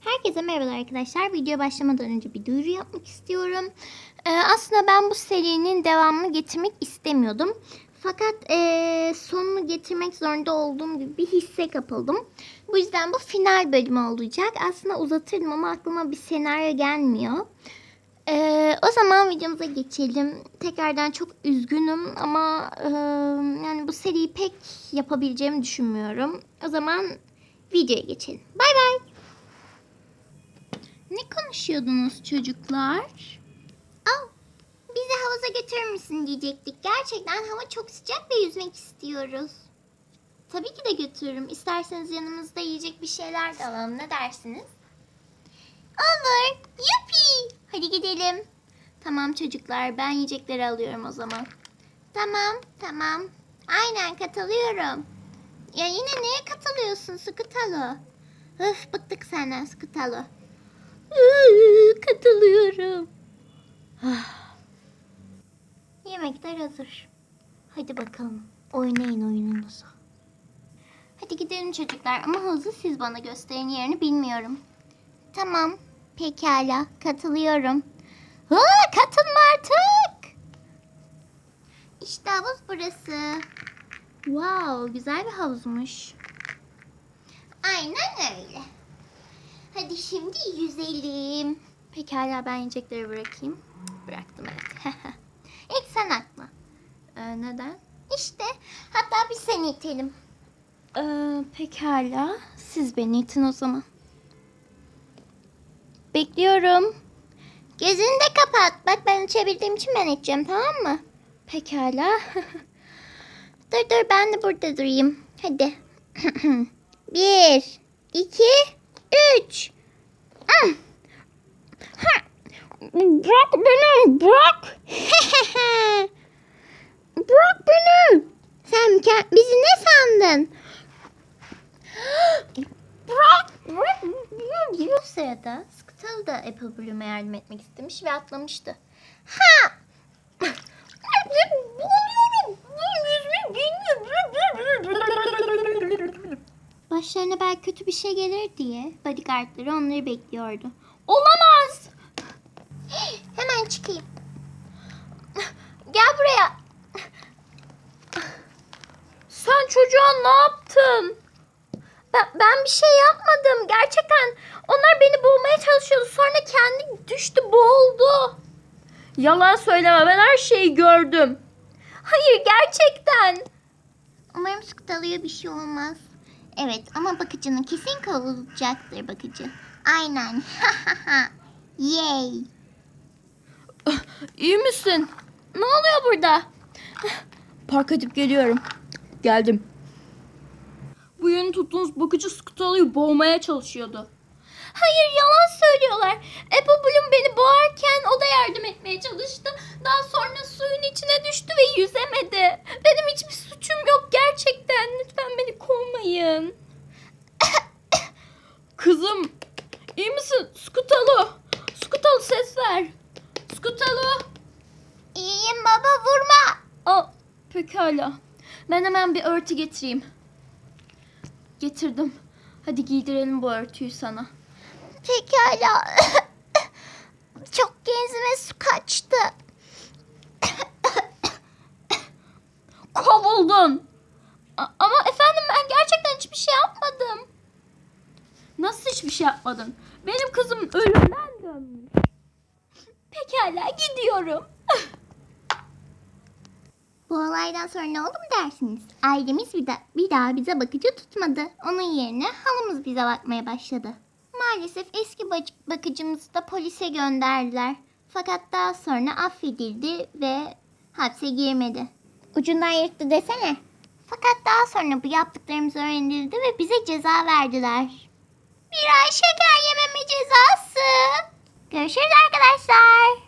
Herkese merhabalar arkadaşlar. Video başlamadan önce bir duyuru yapmak istiyorum. Ee, aslında ben bu serinin devamını getirmek istemiyordum. Fakat ee, sonunu getirmek zorunda olduğum gibi bir hisse kapıldım. Bu yüzden bu final bölümü olacak. Aslında uzatırdım ama aklıma bir senaryo gelmiyor. Ee, o zaman videomuza geçelim. Tekrardan çok üzgünüm ama ee, yani bu seriyi pek yapabileceğimi düşünmüyorum. O zaman videoya geçelim. Bay bay. Ne konuşuyordunuz çocuklar? Al, bizi havuza götürür müsün diyecektik. Gerçekten hava çok sıcak ve yüzmek istiyoruz. Tabii ki de götürürüm. İsterseniz yanımızda yiyecek bir şeyler de alalım. Ne dersiniz? Olur. Yupi. Hadi gidelim. Tamam çocuklar ben yiyecekleri alıyorum o zaman. Tamam tamam. Aynen katılıyorum. Ya yine neye katılıyorsun Skutalo? Öf bıktık senden Skutalo. Katılıyorum. Ah. Yemekler hazır. Hadi bakalım oynayın oyununuzu. Hadi gidelim çocuklar ama havuzu siz bana gösterin yerini bilmiyorum. Tamam pekala katılıyorum. Ha, katılma artık. İşte havuz burası. Wow güzel bir havuzmuş. Aynen öyle. Hadi şimdi yüzelim. Pekala ben yiyecekleri bırakayım. Bıraktım evet. İlk sen atma. Ee, neden? İşte hatta biz seni itelim. Ee, pekala. Siz beni itin o zaman. Bekliyorum. Gözünü de kapat. Bak ben uçabildiğim için ben iteceğim tamam mı? Pekala. dur dur ben de burada durayım. Hadi. Bir, iki, üç. Ah. Ha. Bırak beni, bırak. bırak beni. Sen bizi ne sandın? bırak, bırak. Bu sırada Skuttle da Apple Bloom'a yardım etmek istemiş ve atlamıştı. Ha! Başlarına belki kötü bir şey gelir diye bodyguardları onları bekliyordu. Çıkayım. Gel buraya. Sen çocuğa ne yaptın? Ben, ben bir şey yapmadım. Gerçekten onlar beni boğmaya çalışıyordu. Sonra kendi düştü boğuldu. Yalan söyleme ben her şeyi gördüm. Hayır gerçekten. Umarım Skutalı'ya bir şey olmaz. Evet ama bakıcının kesin kovulacaktır bakıcı. Aynen. Yay. İyi misin? Ne oluyor burada? Park edip geliyorum. Geldim. Bu yeni tuttuğunuz bakıcı Skutalı'yı boğmaya çalışıyordu. Hayır yalan söylüyorlar. Apple Bloom beni boğarken o da yardım etmeye çalıştı. Daha sonra suyun içine düştü ve yüzemedi. Benim hiçbir suçum yok gerçekten. Lütfen beni kovmayın. Kızım iyi misin? Skutalı. Skutalı ses ver. Aa, pekala. Ben hemen bir örtü getireyim. Getirdim. Hadi giydirelim bu örtüyü sana. Pekala. Çok genzime su kaçtı. Kovuldun. A- ama efendim ben gerçekten hiçbir şey yapmadım. Nasıl hiçbir şey yapmadın? Benim kızım ölümden dönmüş. Pekala gidiyorum. Bu olaydan sonra ne oldu mu dersiniz? Ailemiz bir, da- bir daha bize bakıcı tutmadı. Onun yerine halımız bize bakmaya başladı. Maalesef eski bakıcımızı da polise gönderdiler. Fakat daha sonra affedildi ve hapse girmedi. Ucundan yırttı desene. Fakat daha sonra bu yaptıklarımız öğrenildi ve bize ceza verdiler. Bir ay şeker yememe cezası. Görüşürüz arkadaşlar.